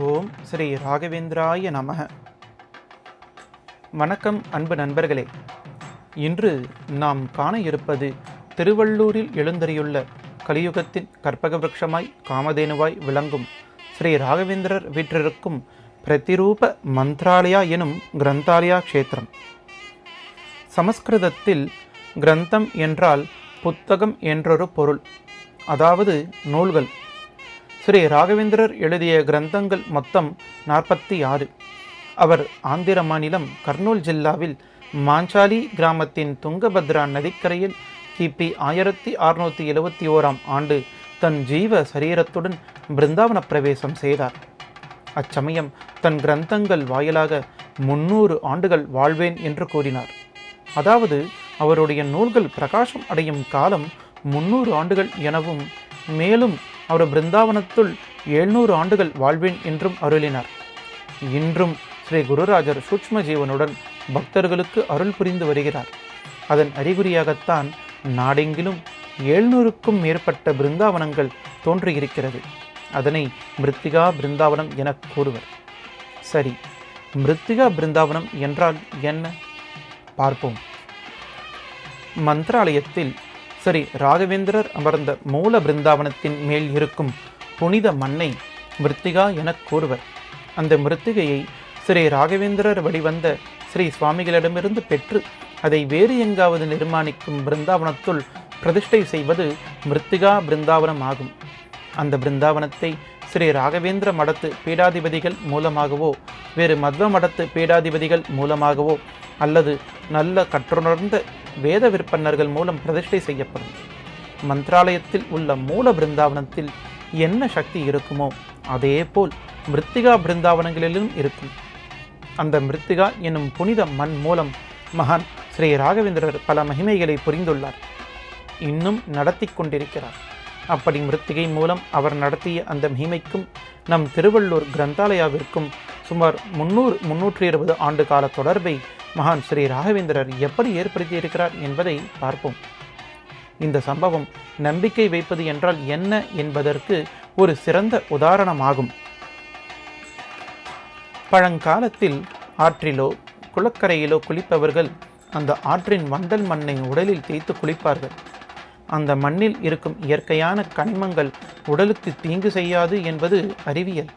ஓம் ஸ்ரீ ராகவேந்திராய நமக வணக்கம் அன்பு நண்பர்களே. இன்று நாம் காண இருப்பது திருவள்ளூரில் எழுந்தறியுள்ள கலியுகத்தின் கற்பக விரக்ஷமாய் காமதேனுவாய் விளங்கும் ஸ்ரீ ராகவேந்திரர் வீற்றிருக்கும் பிரதிரூப மந்த்ராலயா எனும் கிரந்தாலயா க்ஷேத்திரம். சமஸ்கிருதத்தில் கிரந்தம் என்றால் புத்தகம் என்றொரு பொருள் அதாவது நூல்கள். ஸ்ரீ ராகவேந்திரர் எழுதிய கிரந்தங்கள் மொத்தம் நாற்பத்தி ஆறு. அவர் ஆந்திர மாநிலம் கர்னூல் ஜில்லாவில் மாஞ்சாலி கிராமத்தின் துங்கபத்ரா நதிக்கரையில் கிபி ஆயிரத்தி அறுநூற்றி எழுவத்தி ஓராம் ஆண்டு தன் ஜீவ சரீரத்துடன் பிருந்தாவன பிரவேசம் செய்தார். அச்சமயம் தன் கிரந்தங்கள் வாயிலாக முன்னூறு ஆண்டுகள் வாழ்வேன் என்று கூறினார். அதாவது அவருடைய நூல்கள் பிரகாசம் அடையும் காலம் முன்னூறு ஆண்டுகள் எனவும் மேலும் அவர் பிருந்தாவனத்துள் எழுநூறு ஆண்டுகள் வாழ்வேன் என்றும் அருளினார். இன்றும் ஸ்ரீ குருராஜர் சூக்ம ஜீவனுடன் பக்தர்களுக்கு அருள் புரிந்து வருகிறார். அதன் அறிகுறியாகத்தான் நாடெங்கிலும் எழுநூறுக்கும் மேற்பட்ட பிருந்தாவனங்கள் தோன்றியிருக்கிறது. அதனை மிருத்திகா பிருந்தாவனம் என கூறுவர். சரி மிருத்திகா பிருந்தாவனம் என்றால் என்ன? பார்ப்போம். மந்திராலயத்தில் ஸ்ரீ ராகவேந்திரர் அமர்ந்த மூல பிருந்தாவனத்தின் மேல் இருக்கும் புனித மண்ணை மிருத்திகா எனக் கூறுவர். அந்த மிருத்திகையை ஸ்ரீ ராகவேந்திரர் வழிவந்த ஸ்ரீ சுவாமிகளிடமிருந்து பெற்று அதை வேறு எங்காவது நிர்மாணிக்கும் பிருந்தாவனத்துள் பிரதிஷ்டை செய்வது மிருத்திகா பிருந்தாவனம் ஆகும் அந்த பிருந்தாவனத்தை ஸ்ரீ ராகவேந்திர மடத்து பீடாதிபதிகள் மூலமாகவோ வேறு மத்வ மடத்து பீடாதிபதிகள் மூலமாகவோ அல்லது நல்ல கற்றுணர்ந்த வேத விற்பன்னர்கள் மூலம் பிரதிஷ்டை செய்யப்படும். மந்திராலயத்தில் உள்ள மூல பிருந்தாவனத்தில் என்ன சக்தி இருக்குமோ அதேபோல் மிருத்திகா பிருந்தாவனங்களிலும் இருக்கும். அந்த மிருத்திகா என்னும் புனித மண் மூலம் மகான் ஸ்ரீ ராகவேந்திரர் பல மகிமைகளை புரிந்துள்ளார். இன்னும் நடத்தி கொண்டிருக்கிறார். அப்படி மிருத்திகை மூலம் அவர் நடத்திய அந்த மகிமைக்கும் நம் திருவள்ளூர் கிரந்தாலயாவிற்கும் சுமார் முன்னூறு முன்னூற்றி இருபது ஆண்டு கால தொடர்பை மகான் ஸ்ரீ ராகவேந்திரர் எப்படி ஏற்படுத்தியிருக்கிறார் என்பதை பார்ப்போம். இந்த சம்பவம் நம்பிக்கை வைப்பது என்றால் என்ன என்பதற்கு ஒரு சிறந்த உதாரணமாகும். பழங்காலத்தில் ஆற்றிலோ குளக்கரையிலோ குளிப்பவர்கள் அந்த ஆற்றின் வண்டல் மண்ணை உடலில் தேய்த்து குளிப்பார்கள். அந்த மண்ணில் இருக்கும் இயற்கையான கனிமங்கள் உடலுக்கு தீங்கு செய்யாது என்பது அறிவியல்.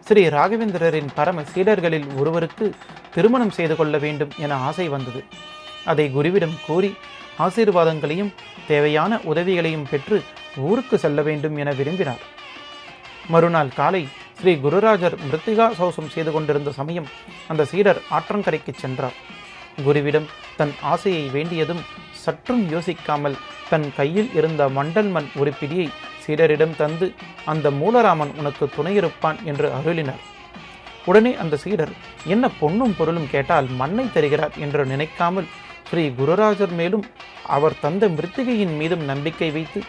ஸ்ரீ ராகவேந்திரரின் பரம சீடர்களில் ஒருவருக்கு திருமணம் செய்து கொள்ள வேண்டும் என ஆசை வந்தது. அதை குருவிடம் கூறி ஆசீர்வாதங்களையும் தேவையான உதவிகளையும் பெற்று ஊருக்கு செல்ல வேண்டும் என விரும்பினார். மறுநாள் காலை ஸ்ரீ குருராஜர் மிருத்திகா சௌசம் செய்து கொண்டிருந்த சமயம் அந்த சீடர் ஆற்றங்கரைக்கு சென்றார். குருவிடம் தன் ஆசையை வேண்டியதும் சற்றும் யோசிக்காமல் தன் கையில் இருந்த மண்டல்மண் ஒரு பிடியை சீடரிடம் தந்து அந்த மூலராமன் உனக்கு துணையிருப்பான் என்று அருளினார். உடனே அந்த சீடர் என்ன பொன்னும் பொருளும் கேட்டால் மண்ணை தருகிறார் என்று நினைக்காமல் ஸ்ரீ குருராஜர் மேலும் அவர் தந்த மிருத்திகையின் மீதும் நம்பிக்கை வைத்து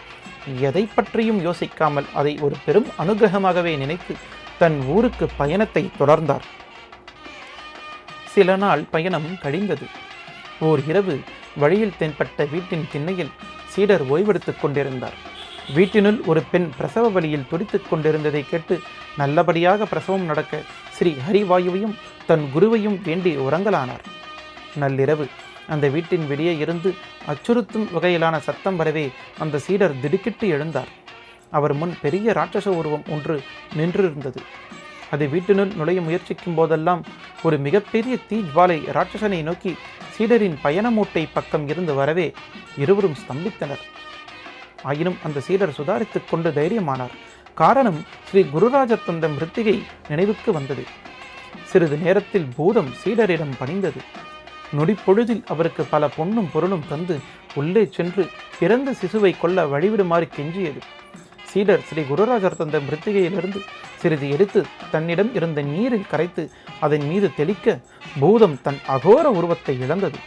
எதை பற்றியும் யோசிக்காமல் அதை ஒரு பெரும் அனுகிரகமாகவே நினைத்து தன் ஊருக்கு பயணத்தை தொடர்ந்தார். சில நாள் பயணம் கழிந்தது. ஓர் இரவு வழியில் தென்பட்ட வீட்டின் திண்ணையில் சீடர் ஓய்வெடுத்துக் கொண்டிருந்தார். வீட்டினுள் ஒரு பெண் பிரசவ வழியில் துடித்துக் கொண்டிருந்ததை கேட்டு நல்லபடியாக பிரசவம் நடக்க ஸ்ரீ ஹரிவாயுவையும் தன் குருவையும் வேண்டி உறங்கலானார். நள்ளிரவு அந்த வீட்டின் வெளியே இருந்து அச்சுறுத்தும் வகையிலான சத்தம் வரவே அந்த சீடர் திடுக்கிட்டு எழுந்தார். அவர் முன் பெரிய ராட்சச உருவம் ஒன்று நின்றிருந்தது. அது வீட்டினுள் நுழைய முயற்சிக்கும் போதெல்லாம் ஒரு மிகப்பெரிய தீ ஜுவாலை ராட்சசனை நோக்கி சீடரின் பயணமூட்டை பக்கம் இருந்து வரவே இருவரும் ஸ்தம்பித்தனர். ஆயினும் அந்த சீடர் சுதாரித்துக் கொண்டு தைரியமானார். காரணம் ஸ்ரீ குருராஜர் தந்த மிருத்திகை நினைவுக்கு வந்தது. சிறிது நேரத்தில் பூதம் சீடரிடம் பணிந்தது. நொடிப்பொழுதில் அவருக்கு பல பொன்னும் பொருளும் தந்து உள்ளே சென்று பிறந்த சிசுவை கொல்ல வழிவிடுமாறு கெஞ்சியது. சீடர் ஸ்ரீ குருராஜர் தந்த மிருத்திகையிலிருந்து சிறிது எடுத்து தன்னிடம் இருந்த நீரில் கரைத்து அதன் மீது தெளிக்க பூதம் தன் அகோர உருவத்தை இழந்தது.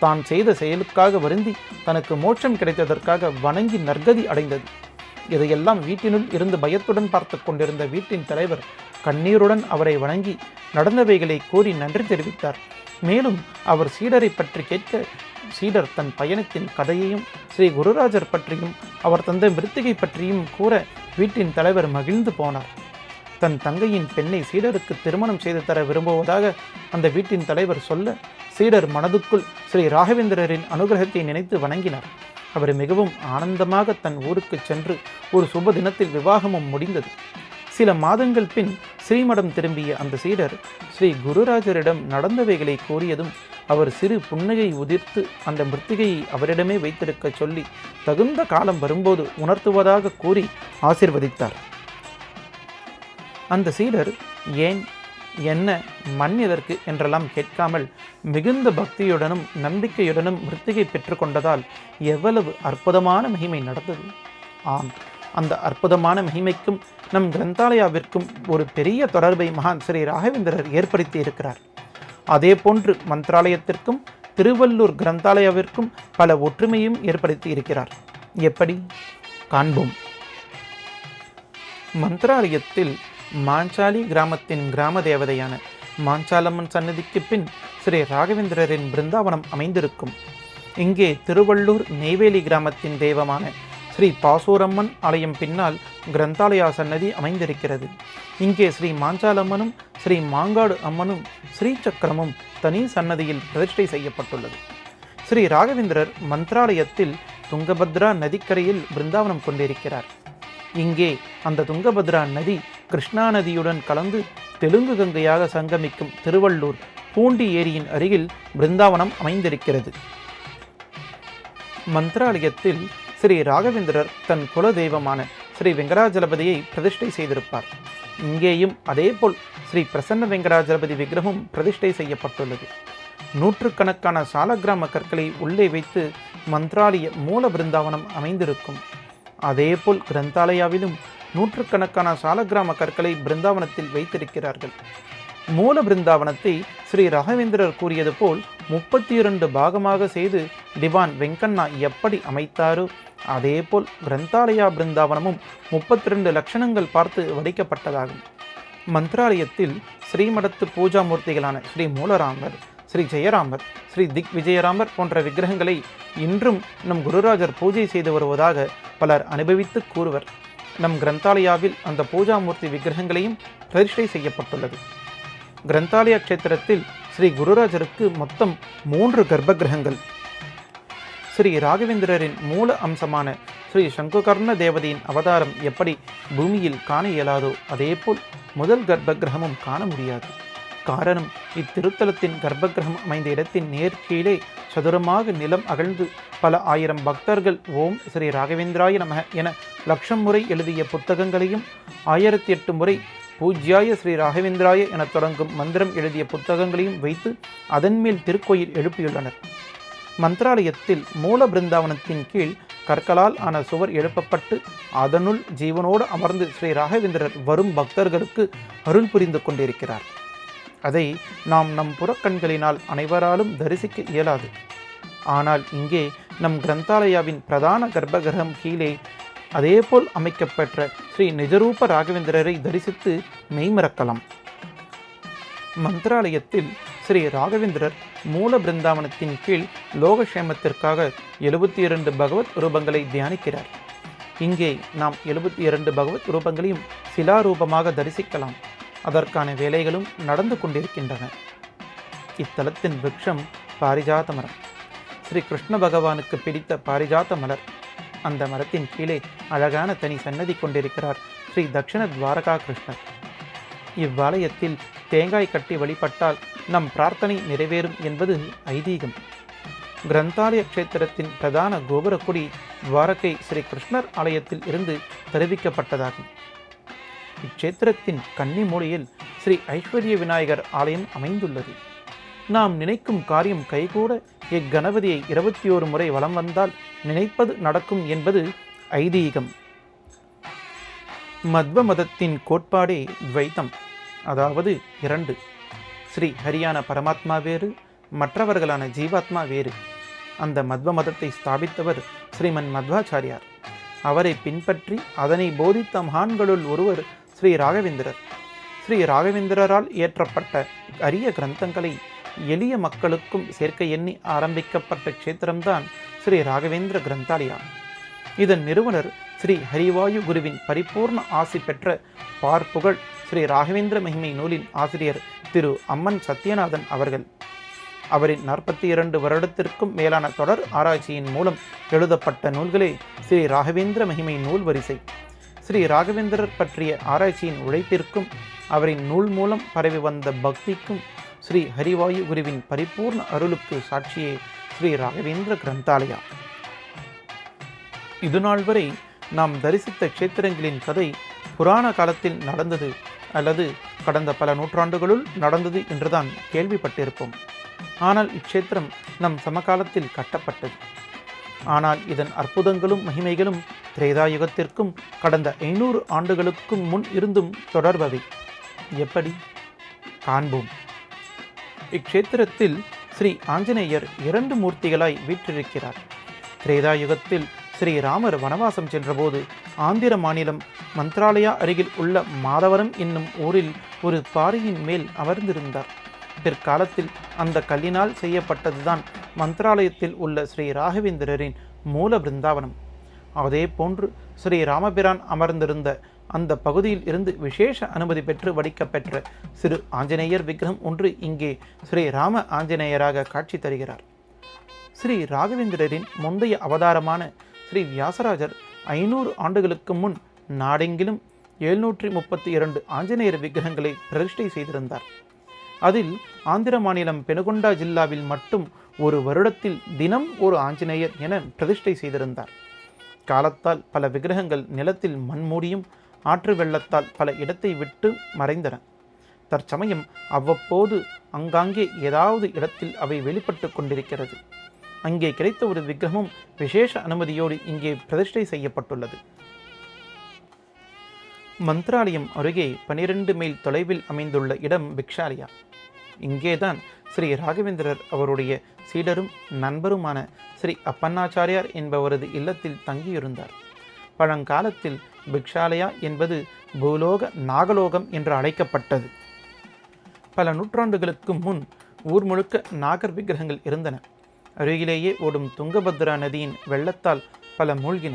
தான் செய்த செயலுக்காக வருந்தி தனக்கு மோட்சம் கிடைத்ததற்காக வணங்கி நற்கதி அடைந்தது. இதையெல்லாம் வீட்டினுள் இருந்து பயத்துடன் பார்த்து கொண்டிருந்த வீட்டின் தலைவர் கண்ணீருடன் அவரை வணங்கி நடந்தவைகளை கூறி நன்றி தெரிவித்தார். மேலும் அவர் சீடரை பற்றி கேட்க சீடர் தன் பயணத்தின் கதையையும் ஸ்ரீ குருராஜர் பற்றியும் அவர் தந்த மிருத்திகை பற்றியும் கூற வீட்டின் தலைவர் மகிழ்ந்து போனார். தன் தங்கையின் பெண்ணை சீடருக்கு திருமணம் செய்து தர விரும்புவதாக அந்த வீட்டின் தலைவர் சொல்ல சீடர் மனதுக்குள் ஸ்ரீ ராகவேந்திரரின் அனுகிரகத்தை நினைத்து வணங்கினார். அவர் மிகவும் ஆனந்தமாக தன் ஊருக்கு சென்று ஒரு சுப தினத்தில் விவாகமும் முடிந்தது. சில மாதங்கள் பின் ஸ்ரீமடம் திரும்பிய அந்த சீடர் ஸ்ரீ குருராஜரிடம் நடந்தவைகளை கூறியதும் அவர் சிறு புன்னகை உதிர்த்து அந்த மிருத்திகையை அவரிடமே வைத்திருக்க சொல்லி தகுந்த காலம் வரும்போது உணர்த்துவதாக கூறி ஆசிர்வதித்தார். அந்த சீடர் ஏன் என்ன மண் எதற்கு என்றெல்லாம் கேட்காமல் மிகுந்த பக்தியுடனும் நம்பிக்கையுடனும் மிருத்திகை பெற்றுக்கொண்டதால் எவ்வளவு அற்புதமான மகிமை நடந்தது? ஆம் அந்த அற்புதமான மகிமைக்கும் நம் கிரந்தாலயாவிற்கும் ஒரு பெரிய தொடர்பை மகான் ஸ்ரீ ராகவேந்திரர் ஏற்படுத்தி இருக்கிறார். அதே போன்று மந்திராலயத்திற்கும் திருவள்ளூர் கிரந்தாலயாவிற்கும் பல ஒற்றுமையும் ஏற்படுத்தி இருக்கிறார். எப்படி? காண்போம். மந்திராலயத்தில் மாஞ்சாலி கிராமத்தின் கிராம தேவதையான மாஞ்சாலம்மன் சன்னதிக்கு பின் ஸ்ரீ ராகவேந்திரரின் பிருந்தாவனம் அமைந்திருக்கும். இங்கே திருவள்ளூர் நெய்வேலி கிராமத்தின் தெய்வமான ஸ்ரீ பாசூரம்மன் ஆலயம் பின்னால் கிரந்தாலயா சன்னதி அமைந்திருக்கிறது. இங்கே ஸ்ரீ மாஞ்சாலம்மனும் ஸ்ரீ மாங்காடு அம்மனும் ஸ்ரீ சக்கரமும் தனி சன்னதியில் பிரதிஷ்டை செய்யப்பட்டுள்ளது. ஸ்ரீ ராகவேந்திரர் மந்த்ராலயத்தில் துங்கபத்ரா நதிக்கரையில் பிருந்தாவனம் கொண்டிருக்கிறார். இங்கே அந்த துங்கபத்ரா நதி கிருஷ்ணா நதியுடன் கலந்து தெலுங்கு கங்கையாக சங்கமிக்கும் திருவள்ளூர் பூண்டி ஏரியின் அருகில் பிருந்தாவனம் அமைந்திருக்கிறது. மந்திராலயத்தில் ஸ்ரீ ராகவேந்திரர் தன் குல தெய்வமான ஸ்ரீ வெங்கடாஜலபதியை பிரதிஷ்டை செய்திருப்பார். இங்கேயும் அதேபோல் ஸ்ரீ பிரசன்ன வெங்கடாஜலபதி விக்கிரகம் பிரதிஷ்டை செய்யப்பட்டுள்ளது. நூற்றுக்கணக்கான சாலக்கிராம கற்களை உள்ளே வைத்து மந்திராலய மூல பிருந்தாவனம் அமைந்திருக்கும். அதேபோல் கிரந்தாலயாவிலும் நூற்றுக்கணக்கான சாலக்கிராம கற்களை பிருந்தாவனத்தில் வைத்திருக்கிறார்கள். மூல பிருந்தாவனத்தை ஸ்ரீ ராகவேந்திரர் கூறியது போல் முப்பத்தி இரண்டு பாகமாக செய்து திவான் வெங்கண்ணா எப்படி அமைத்தாரோ அதேபோல் கிரந்தாலயா பிருந்தாவனமும் முப்பத்தி ரெண்டு லட்சணங்கள் பார்த்து வடிக்கப்பட்டதாகும். மந்திராலயத்தில் ஸ்ரீமடத்து பூஜா மூர்த்திகளான ஸ்ரீ மூலராமர் ஸ்ரீ ஜெயராமர் ஸ்ரீ திக் விஜயராமர் போன்ற விக்கிரகங்களை இன்றும் நம் குருராஜர் பூஜை செய்து வருவதாக பலர் அனுபவித்து கூறுவர். நம் கிரந்தாலயாவில் அந்த பூஜாமூர்த்தி விக்கிரகங்களையும் பிரதிஷ்டை செய்யப்பட்டுள்ளது. கிரந்தாலய க்ஷேத்திரத்தில் ஸ்ரீ குருராஜருக்கு மொத்தம் மூன்று கர்ப்பகிரகங்கள் ஸ்ரீ ராகவேந்திரரின் மூல அம்சமான ஸ்ரீ சங்குகர்ண தேவதையின் அவதாரம் எப்படி பூமியில் காண இயலாதோ அதேபோல் முதல் கர்ப்பகிரகமும் காண முடியாது. காரணம் இத்திருத்தலத்தின் கர்ப்பகிரகம் அமைந்த இடத்தின் நேர் கீழே சதுரமாக நிலம் அகழ்ந்து பல ஆயிரம் பக்தர்கள் ஓம் ஸ்ரீ ராகவேந்திராய நமக என லட்சம் முறை எழுதிய புத்தகங்களையும் ஆயிரத்தி எட்டு முறை பூஜ்யாய ஸ்ரீ ராகவேந்திராய என தொடங்கும் மந்திரம் எழுதிய புத்தகங்களையும் வைத்து அதன்மேல் திருக்கோயில் எழுப்பியுள்ளனர். மந்திராலயத்தில் மூல பிருந்தாவனத்தின் கீழ் கற்களால் ஆன சுவர் எழுப்பப்பட்டு அதனுள் ஜீவனோடு அமர்ந்து ஸ்ரீ ராகவேந்திரர் வரும் பக்தர்களுக்கு அருள் புரிந்து கொண்டிருக்கிறார். அதை நாம் நம் புறக்கண்களினால் அனைவராலும் தரிசிக்க இயலாது. ஆனால் இங்கே நம் கிரந்தாலயாவின் பிரதான கர்ப்பகிரகம் கீழே அதேபோல் அமைக்கப்பெற்ற ஸ்ரீ நிஜரூப ராகவேந்திரரை தரிசித்து மெய்மறக்கலாம் மந்திராலயத்தில் ஸ்ரீ ராகவேந்திரர் மூல பிருந்தாவனத்தின் கீழ் லோகக்ஷேமத்திற்காக எழுபத்தி இரண்டு பகவத் ரூபங்களை தியானிக்கிறார். இங்கே நாம் எழுபத்தி இரண்டு பகவத் ரூபங்களையும் சிலாரூபமாக தரிசிக்கலாம். அதற்கான வேலைகளும் நடந்து கொண்டிருக்கின்றன. இத்தலத்தின் விருட்சம் பாரிஜாத மரம். ஸ்ரீ கிருஷ்ண பகவானுக்கு பிடித்த பாரிஜாத மலர் அந்த மரத்தின் கீழே அழகான தனி சன்னதி கொண்டிருக்கிறார் ஸ்ரீ தக்ஷண துவாரகா கிருஷ்ணர் இவ்வாலயத்தில் தேங்காய் கட்டி வழிபட்டால் நம் பிரார்த்தனை நிறைவேறும் என்பது ஐதீகம். கிரந்தாலய க்ஷேத்திரத்தின் பிரதான கோபுரக்குடி துவாரகை ஸ்ரீ கிருஷ்ணர் ஆலயத்தில் இருந்து தெரிவிக்கப்பட்டதாகும். இக்ஷேத்திரத்தின் கன்னி மூலையில் ஸ்ரீ ஐஸ்வர்ய விநாயகர் ஆலயம் அமைந்துள்ளது. நாம் நினைக்கும் காரியம் கைகூட இக்கணபதியை இருபத்தி ஓரு முறை வலம் வந்தால் நினைப்பது நடக்கும் என்பது ஐதீகம். மத்வ மதத்தின் கோட்பாடே துவைத்தம் அதாவது இரண்டு. ஸ்ரீ ஹரியான பரமாத்மா வேறு மற்றவர்களான ஜீவாத்மா வேறு. அந்த மத்வ மதத்தை ஸ்தாபித்தவர் ஸ்ரீமன் மத்வாச்சாரியார். அவரை பின்பற்றி அதனை போதித்த மகான்களுள் ஒருவர் ஸ்ரீ ராகவேந்திரர். ஸ்ரீ ராகவேந்திரரால் இயற்றப்பட்ட அரிய கிரந்தங்களை எளிய மக்களுக்கும் சேர்க்க எண்ணி ஆரம்பிக்கப்பட்ட க்ஷேத்திரம்தான் ஸ்ரீ ராகவேந்திர கிரந்தாலயா இதன் நிறுவனர் ஸ்ரீ ஹரிவாயு குருவின் பரிபூர்ண ஆசி பெற்ற பார்ப்புகழ் ஸ்ரீ ராகவேந்திர மகிமை நூலின் ஆசிரியர் திரு அம்மன் சத்யநாதன் அவர்கள். அவரின் நாற்பத்தி இரண்டு வருடத்திற்கும் மேலான தொடர் ஆராய்ச்சியின் மூலம் எழுதப்பட்ட நூல்களே ஸ்ரீ ராகவேந்திர மகிமை நூல் வரிசை. ஸ்ரீ ராகவேந்திரர் பற்றிய ஆராய்ச்சியின் உழைப்பிற்கும் அவரின் நூல் மூலம் பரவி வந்த பக்திக்கும் ஸ்ரீ ஹரிவாயு குருவின் பரிபூர்ண அருளுக்கு சாட்சியே ஸ்ரீ ராகவேந்திர கிரந்தாலயா. இதுநாள் வரை நாம் தரிசித்த க்ஷேத்திரங்களின் கதை புராண காலத்தில் நடந்தது அல்லது கடந்த பல நூற்றாண்டுகளுள் நடந்தது என்றுதான் கேள்விப்பட்டிருப்போம். ஆனால் இக்ஷேத்திரம் நம் சமகாலத்தில் கட்டப்பட்டது. ஆனால் இதன் அற்புதங்களும் மகிமைகளும் திரேதாயுகத்திற்கும் கடந்த ஐநூறு ஆண்டுகளுக்கும் முன் இருந்தும் தொடர்பவை. எப்படி? காண்போம். இக்ஷேத்திரத்தில் ஸ்ரீ ஆஞ்சநேயர் இரண்டு மூர்த்திகளாய் வீற்றிருக்கிறார். திரேதாயுகத்தில் ஸ்ரீ ராமர் வனவாசம் சென்றபோது ஆந்திர மாநிலம் மந்த்ராலயா அருகில் உள்ள மாதவரம் என்னும் ஊரில் ஒரு பாறையின் மேல் அமர்ந்திருந்தார். பிற்காலத்தில் அந்த கல்லினால் செய்யப்பட்டதுதான் மந்த்ராலயத்தில் உள்ள ஸ்ரீ ராகவேந்திரரின் மூல பிருந்தாவனம். அதே போன்று ஸ்ரீ ராமபிரான் அமர்ந்திருந்த அந்த பகுதியில் இருந்து விசேஷ அனுமதி பெற்று வடிக்கப்பெற்ற சிறு ஆஞ்சநேயர் விக்கிரகம் ஒன்று இங்கே ஸ்ரீ ராம ஆஞ்சநேயராக காட்சி தருகிறார். ஸ்ரீ ராகவேந்திரரின் முந்தைய அவதாரமான ஸ்ரீ வியாசராஜர் ஐநூறு ஆண்டுகளுக்கு முன் நாடெங்கிலும் எழுநூற்றி முப்பத்தி இரண்டு ஆஞ்சநேயர் விக்கிரகங்களை பிரதிஷ்டை செய்திருந்தார். அதில் ஆந்திர மாநிலம் பெனுகொண்டா ஜில்லாவில் மட்டும் ஒரு வருடத்தில் தினம் ஒரு ஆஞ்சநேயர் என பிரதிஷ்டை செய்திருந்தார். காலத்தால் பல விக்கிரகங்கள் நிலத்தில் மண்மூடியும் ஆற்று வெள்ளத்தால் பல இடத்தை விட்டு மறைந்தன. தற்சமயம் அவ்வப்போது அங்காங்கே ஏதாவது இடத்தில் அவை வெளிப்பட்டு கொண்டிருக்கிறது. அங்கே கிடைத்த ஒரு விக்கிரமும் விசேஷ அனுமதியோடு இங்கே பிரதிஷ்டை செய்யப்பட்டுள்ளது. மந்திராலயம் அருகே பனிரெண்டு மைல் தொலைவில் அமைந்துள்ள இடம் பிக்ஷாலயா இங்கேதான் ஸ்ரீ ராகவேந்திரர் அவருடைய சீடரும் நண்பருமான ஸ்ரீ அப்பண்ணாச்சாரியார் என்பவரது இல்லத்தில் தங்கியிருந்தார். பழங்காலத்தில் பிக்ஷாலயா என்பது பூலோக நாகலோகம் என்று அழைக்கப்பட்டது. பல நூற்றாண்டுகளுக்கு முன் ஊர் முழுக்க நாகர் விக்கிரகங்கள் இருந்தன. அருகிலேயே ஓடும் துங்கபத்ரா நதியின் வெள்ளத்தால் பல மூழ்கின.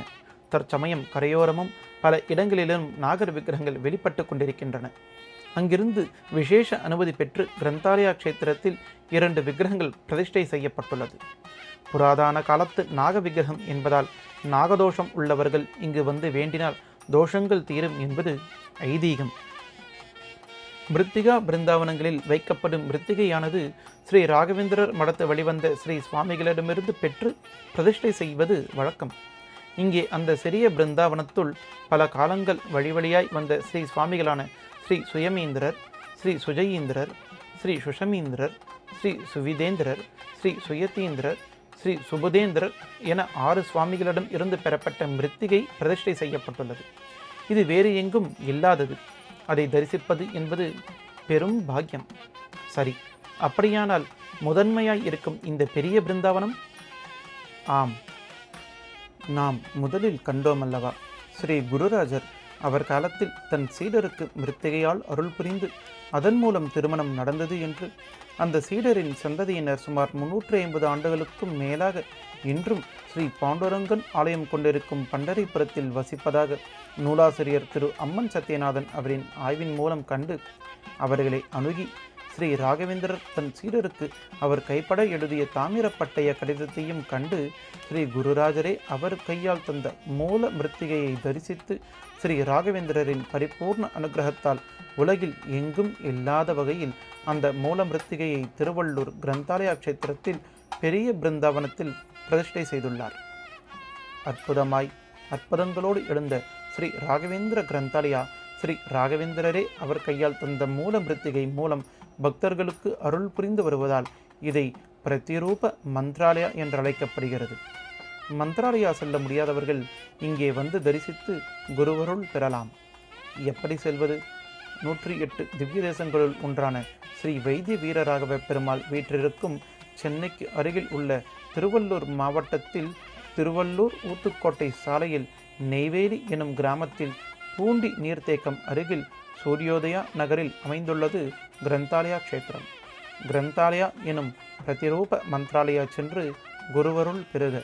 தற்சமயம் கரையோரமும் பல இடங்களிலும் நாகர் விக்கிரகங்கள் வெளிப்பட்டு கொண்டிருக்கின்றன. அங்கிருந்து விசேஷ அனுமதி பெற்று கிரந்தாலயா க்ஷேத்திரத்தில் இரண்டு விக்கிரகங்கள் பிரதிஷ்டை செய்யப்பட்டுள்ளது. புராதான காலத்து நாக விக்கிரகம் என்பதால் நாகதோஷம் உள்ளவர்கள் இங்கு வந்து வேண்டினால் தோஷங்கள் தீரும் என்பது ஐதீகம். மிருத்திகா பிருந்தாவனங்களில் வைக்கப்படும் மிருத்திகையானது ஸ்ரீ ராகவேந்திரர் மடத்து வழிவந்த ஸ்ரீ சுவாமிகளிடமிருந்து பெற்று பிரதிஷ்டை செய்வது வழக்கம். இங்கே அந்த சிறிய பிருந்தாவனத்துள் பல காலங்கள் வழிவழியாய் வந்த ஸ்ரீ சுவாமிகளான ஸ்ரீ சுயமீந்திரர் ஸ்ரீ சுஜயீந்திரர் ஸ்ரீ சுஷமீந்திரர் ஸ்ரீ சுவிதேந்திரர் ஸ்ரீ சுயதீந்திரர் ஸ்ரீ சுபுதேந்திரர் என ஆறு சுவாமிகளிடம் இருந்து பெறப்பட்ட மிருத்திகை பிரதிஷ்டை செய்யப்பட்டுள்ளது. இது வேறு எங்கும் இல்லாதது. அதை தரிசிப்பது என்பது பெரும் பாக்கியம். சரி அப்படியானால் முதன்மையாய் இருக்கும் இந்த பெரிய பிருந்தாவனம்? ஆம் நாம் முதலில் கண்டோமல்லவா ஸ்ரீ குருராஜர் அவர் காலத்தில் தன் சீடருக்கு மிருத்திகையால் அருள் புரிந்து அதன் மூலம் திருமணம் நடந்தது என்று அந்த சீடரின் சந்ததியினர் சுமார் முன்னூற்றி ஐம்பது ஆண்டுகளுக்கும் மேலாக இன்றும் ஸ்ரீ பாண்டுரங்கன் ஆலயம் கொண்டிருக்கும் பண்டரிபுரத்தில் வசிப்பதாக நூலாசிரியர் திரு அம்மன் சத்யநாதன் அவரின் ஆய்வின் மூலம் கண்டு அவர்களை அணுகி ஸ்ரீ ராகவேந்திரர் தன் சீடருக்கு அவர் கைப்பட எழுதிய தாமிரப்பட்டய கடிதத்தையும் கண்டு ஸ்ரீ குருராஜரே அவர் கையால் தந்த மூல மிருத்திகையை தரிசித்து ஸ்ரீ ராகவேந்திரரின் பரிபூர்ண அனுகிரகத்தால் உலகில் எங்கும் இல்லாத வகையில் அந்த மூல மிருத்திகையை திருவள்ளூர் கிரந்தாலயா க்ஷேத்திரத்தில் பெரிய பிருந்தாவனத்தில் பிரதிஷ்டை செய்துள்ளார். அற்புதமாய் அற்புதங்களோடு எழுந்த ஸ்ரீ ராகவேந்திர கிரந்தாலயா ஸ்ரீ ராகவேந்திரரே அவர் கையால் தந்த மூல மிருத்திகை மூலம் பக்தர்களுக்கு அருள் புரிந்து வருவதால் இதை பிரத்திரூப மந்த்ராலயா என்று அழைக்கப்படுகிறது மந்த்ராலயா செல்ல முடியாதவர்கள் இங்கே வந்து தரிசித்து குருவருள் பெறலாம். எப்படி செல்வது? நூற்றி எட்டு திவ்ய தேசங்களுள் ஒன்றான ஸ்ரீ வைத்திய வீரராகவ பெருமாள் வீற்றிருக்கும் சென்னைக்கு அருகில் உள்ள திருவள்ளூர் மாவட்டத்தில் திருவள்ளூர் ஊத்துக்கோட்டை சாலையில் நெய்வேலி எனும் கிராமத்தில் பூண்டி நீர்த்தேக்கம் அருகில் சூரியோதயா நகரில் அமைந்துள்ளது கிரந்தாலயா க்ஷேத்திரம். கிரந்தாலயா எனும் பிரதிரூப மந்த்ராலயா சென்று குருவருள் பெறுக